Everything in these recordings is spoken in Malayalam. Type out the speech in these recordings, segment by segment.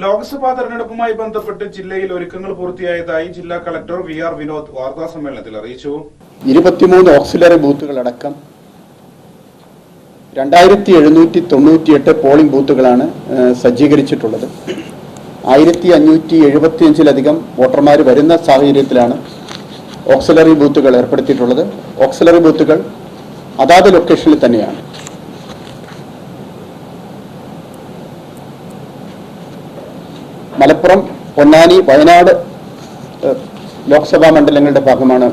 ലോക്സഭാ തെരഞ്ഞെടുപ്പുമായി ബന്ധപ്പെട്ട് ജില്ലയിൽ ഒരുക്കങ്ങൾ പൂർത്തിയായതായി ജില്ലാ കളക്ടർ വി ആർ വിനോദ് വാർത്താ സമ്മേളനത്തിൽ അറിയിച്ചു. ഇരുപത്തിമൂന്ന് ഓക്സിലറി ബൂത്തുകളടക്കം രണ്ടായിരത്തി എഴുന്നൂറ്റി തൊണ്ണൂറ്റിയെട്ട് പോളിംഗ് ബൂത്തുകളാണ് സജ്ജീകരിച്ചിട്ടുള്ളത്. ആയിരത്തി അഞ്ഞൂറ്റി എഴുപത്തിയഞ്ചിലധികം വോട്ടർമാർ വരുന്ന സാഹചര്യത്തിലാണ് ഓക്സിലറി ബൂത്തുകൾ ഏർപ്പെടുത്തിയിട്ടുള്ളത്. ഓക്സിലറി ബൂത്തുകൾ അതാത് ലൊക്കേഷനിൽ തന്നെയാണ്. മലപ്പുറം പൊന്നാനി വയനാട് ലോക്സഭാ മണ്ഡലങ്ങളുടെ ഭാഗമാണ്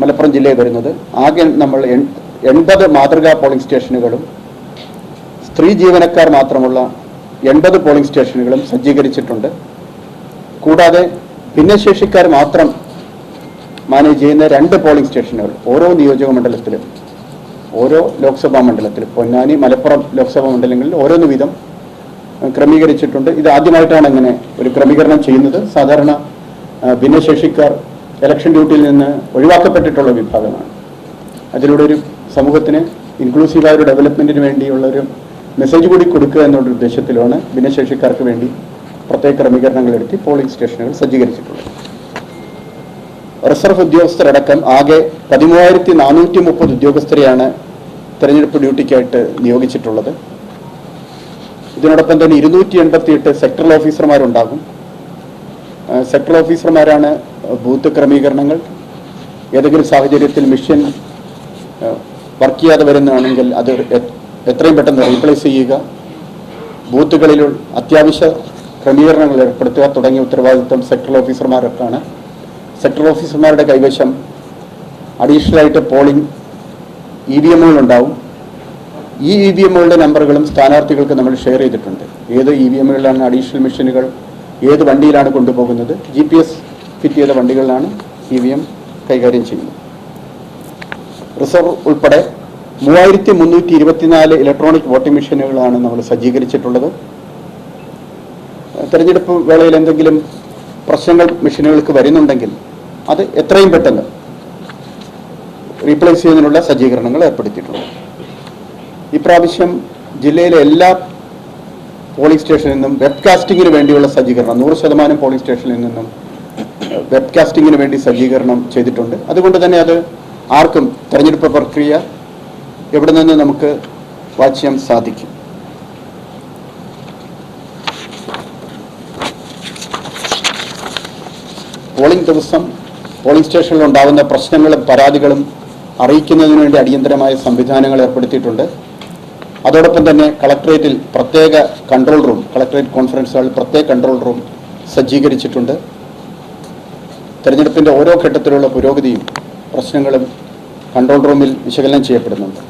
മലപ്പുറം ജില്ലയിൽ വരുന്നത്. ആകെ നമ്മൾ എൺ- എൺപത് മാതൃകാ പോളിംഗ് സ്റ്റേഷനുകളും സ്ത്രീ ജീവനക്കാർ മാത്രമുള്ള എൺപത് പോളിംഗ് സ്റ്റേഷനുകളും സജ്ജീകരിച്ചിട്ടുണ്ട്. കൂടാതെ ഭിന്നശേഷിക്കാർ മാത്രം മാനേജ് ചെയ്യുന്ന രണ്ട് പോളിംഗ് സ്റ്റേഷനുകൾ ഓരോ നിയോജക മണ്ഡലത്തിലും ഓരോ ലോക്സഭാ മണ്ഡലത്തിലും പൊന്നാനി മലപ്പുറം ലോക്സഭാ മണ്ഡലങ്ങളിൽ ഓരോന്ന് വീതം ക്രമീകരിച്ചിട്ടുണ്ട്. ഇത് ആദ്യമായിട്ടാണ് ഇങ്ങനെ ഒരു ക്രമീകരണം ചെയ്യുന്നത്. സാധാരണ ഭിന്നശേഷിക്കാർ ഇലക്ഷൻ ഡ്യൂട്ടിയിൽ നിന്ന് ഒഴിവാക്കപ്പെട്ടിട്ടുള്ള വിഭാഗമാണ്. അതിലൂടെ ഒരു സമൂഹത്തിന് ഇൻക്ലൂസീവായ ഒരു ഡെവലപ്മെന്റിന് വേണ്ടിയുള്ള ഒരു മെസ്സേജ് കൂടി കൊടുക്കുക എന്നുള്ള ഉദ്ദേശത്തിലാണ് ഭിന്നശേഷിക്കാർക്ക് വേണ്ടി പ്രത്യേക ക്രമീകരണങ്ങൾ എടുത്തി പോളിംഗ് സ്റ്റേഷനുകൾ സജ്ജീകരിച്ചിട്ടുള്ളത്. റിസർവ് ഉദ്യോഗസ്ഥരടക്കം ആകെ പതിമൂവായിരത്തി നാനൂറ്റി മുപ്പത് ഉദ്യോഗസ്ഥരെയാണ് തെരഞ്ഞെടുപ്പ് ഡ്യൂട്ടിക്കായിട്ട് നിയോഗിച്ചിട്ടുള്ളത്. ഇതിനോടൊപ്പം തന്നെ ഇരുന്നൂറ്റി എൺപത്തി എട്ട് സെക്ടറൽ ഓഫീസർമാരുണ്ടാകും സെക്ടറൽ ഓഫീസർമാരാണ് ബൂത്ത് ക്രമീകരണങ്ങൾ ഏതെങ്കിലും സാഹചര്യത്തിൽ മിഷൻ വർക്ക് ചെയ്യാതെ വരുന്നതാണെങ്കിൽ അത് എത്രയും പെട്ടെന്ന് റീപ്ലേസ് ചെയ്യുക. ബൂത്തുകളിൽ അത്യാവശ്യ ക്രമീകരണങ്ങൾ ഏർപ്പെടുത്തുക തുടങ്ങിയ ഉത്തരവാദിത്വം സെക്ടറൽ ഓഫീസർമാർക്കാണ് സെക്ടറൽ ഓഫീസർമാരുടെ കൈവശം അഡീഷണലായിട്ട് പോളിംഗ് ഇ വി എമ്മുകളുണ്ടാവും ഈ ഇ വി എമ്മുകളുടെ നമ്പറുകളും സ്ഥാനാർത്ഥികൾക്ക് നമ്മൾ ഷെയർ ചെയ്തിട്ടുണ്ട്. ഏത് ഇ വി എമ്മുകളിലാണ് അഡീഷണൽ മെഷീനുകൾ ഏത് വണ്ടിയിലാണ് കൊണ്ടുപോകുന്നത്? ജി പി എസ് ഫിറ്റ് ചെയ്ത വണ്ടികളിലാണ് ഇ വി എം കൈകാര്യം ചെയ്യുന്നത്. റിസർവ് ഉൾപ്പെടെ മൂവായിരത്തി മുന്നൂറ്റി ഇരുപത്തിനാല് ഇലക്ട്രോണിക് വോട്ടിംഗ് മെഷീനുകളാണ് നമ്മൾ സജ്ജീകരിച്ചിട്ടുള്ളത്. തെരഞ്ഞെടുപ്പ് വേളയിൽ എന്തെങ്കിലും പ്രശ്നങ്ങൾ മെഷീനുകൾക്ക് വരുന്നുണ്ടെങ്കിൽ അത് എത്രയും പെട്ടെന്ന് റീപ്ലേസ് ചെയ്യുന്നതിനുള്ള സജ്ജീകരണങ്ങൾ ഏർപ്പെടുത്തിയിട്ടുണ്ട്. ഇപ്രാവശ്യം ജില്ലയിലെ എല്ലാ പോളിംഗ് സ്റ്റേഷനിൽ നിന്നും വെബ്കാസ്റ്റിംഗിന് വേണ്ടിയുള്ള സജ്ജീകരണം നൂറ് ശതമാനം പോളിംഗ് സ്റ്റേഷനിൽ നിന്നും വെബ്കാസ്റ്റിംഗിന് വേണ്ടി സജ്ജീകരണം ചെയ്തിട്ടുണ്ട്. അതുകൊണ്ട് തന്നെ അത് ആർക്കും തെരഞ്ഞെടുപ്പ് പ്രക്രിയ എവിടെ നിന്ന് നമുക്ക് വാച്ച് ചെയ്യാൻ സാധിക്കും. പോളിംഗ് ദിവസം പോളിംഗ് സ്റ്റേഷനിൽ ഉണ്ടാകുന്ന പ്രശ്നങ്ങളും പരാതികളും അറിയിക്കുന്നതിന് വേണ്ടി അടിയന്തരമായ സംവിധാനങ്ങൾ ഏർപ്പെടുത്തിയിട്ടുണ്ട്. അതോടൊപ്പം തന്നെ കളക്ടറേറ്റിൽ പ്രത്യേക കൺട്രോൾ റൂം കളക്ടറേറ്റ് കോൺഫറൻസ് ഹാളിൽ പ്രത്യേക കൺട്രോൾ റൂം സജ്ജീകരിച്ചിട്ടുണ്ട്. തെരഞ്ഞെടുപ്പിന്റെ ഓരോ ഘട്ടത്തിലുള്ള പുരോഗതിയും പ്രശ്നങ്ങളും കൺട്രോൾ റൂമിൽ വിശകലനം ചെയ്യപ്പെടുന്നുണ്ട്.